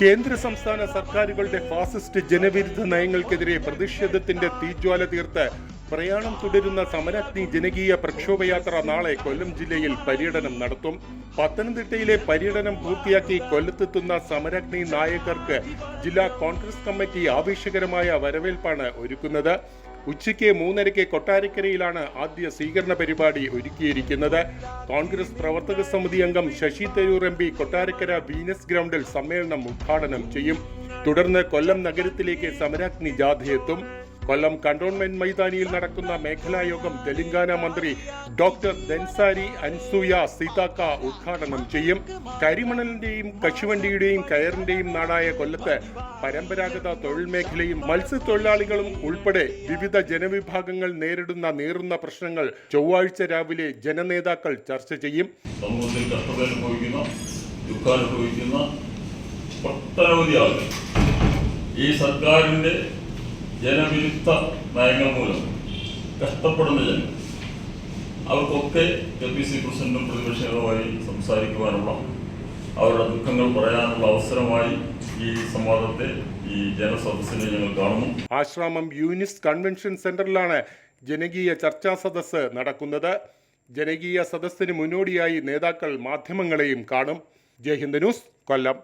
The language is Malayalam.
കേന്ദ്ര സംസ്ഥാന സർക്കാരുകളുടെ ഫാസിസ്റ്റ് ജനവിരുദ്ധ നയങ്ങൾക്കെതിരെ പ്രതിഷേധത്തിന്റെ തീജ്വാല തീർത്ത് പ്രയാണം തുടരുന്ന സമരാഗ്നി ജനകീയ പ്രക്ഷോഭയാത്ര നാളെ കൊല്ലം ജില്ലയിൽ പര്യടനം നടത്തും. പത്തനംതിട്ടയിലെ പര്യടനം പൂർത്തിയാക്കി കൊല്ലത്തെത്തുന്ന സമരാഗ്നി നായകർക്ക് ജില്ലാ കോൺഗ്രസ് കമ്മിറ്റി ആവേശകരമായ വരവേൽപ്പാണ് ഒരുക്കുന്നത്. ഉച്ചയ്ക്ക് മൂന്നരയ്ക്ക് കൊട്ടാരക്കരയിലാണ് ആദ്യ സ്വീകരണ പരിപാടി ഒരുക്കിയിരിക്കുന്നത്. കോൺഗ്രസ് പ്രവർത്തക സമിതി അംഗം Shashi Tharoor M P Kottarakkara Venus ഗ്രൗണ്ടിൽ സമ്മേളനം ഉദ്ഘാടനം ചെയ്യും. തുടർന്ന് കൊല്ലം നഗരത്തിലേക്ക് സമരാഗ്നി ജാഥയെത്തും. കൊല്ലം കണ്ടോൺമെന്റ് മൈതാനിയിൽ നടക്കുന്ന മേഖലാ യോഗം തെലങ്കാന മന്ത്രി ഡോക്ടർ ദൻസാരി അൻസൂയ സീതാക്ക ഉദ്ഘാടനം ചെയ്യും. കരിമണലിന്റെയും കശുവണ്ടിയുടെയും കയറിന്റെയും നാടായ കൊല്ലത്ത് പരമ്പരാഗത തൊഴിൽ മേഖലയും മത്സ്യത്തൊഴിലാളികളും ഉൾപ്പെടെ വിവിധ ജനവിഭാഗങ്ങൾ നേരിടുന്ന നേറുന്ന പ്രശ്നങ്ങൾ ചൊവ്വാഴ്ച രാവിലെ ജനനേതാക്കൾ ചർച്ച ചെയ്യും. ഒട്ടനവധി ആളുകൾ. ഈ സർക്കാരിന്റെ ജനവിരുദ്ധ നയങ്ങൾ മൂലം കഷ്ടപ്പെടുന്ന ജനം. അവർക്കൊക്കെ കെ പി സി പ്രസിഡന്റും പ്രതിപക്ഷ നേതാവായി സംസാരിക്കുവാനുള്ള അവരുടെ ദുഃഖങ്ങൾ പറയാനുള്ള അവസരമായി ഈ സംവാദത്തെ ഈ ജനസദസ്സിനെ ഞങ്ങൾ കാണുന്നു. ആശ്രാമം യൂനിസ് കൺവെൻഷൻ സെന്ററിലാണ് ജനകീയ ചർച്ചാ സദസ്സ് നടക്കുന്നത്. ജനകീയ സദസ്സിന് മുന്നോടിയായി നേതാക്കൾ മാധ്യമങ്ങളെയും കാണും. ജയ് ഹിന്ദ് ന്യൂസ് കൊല്ലം.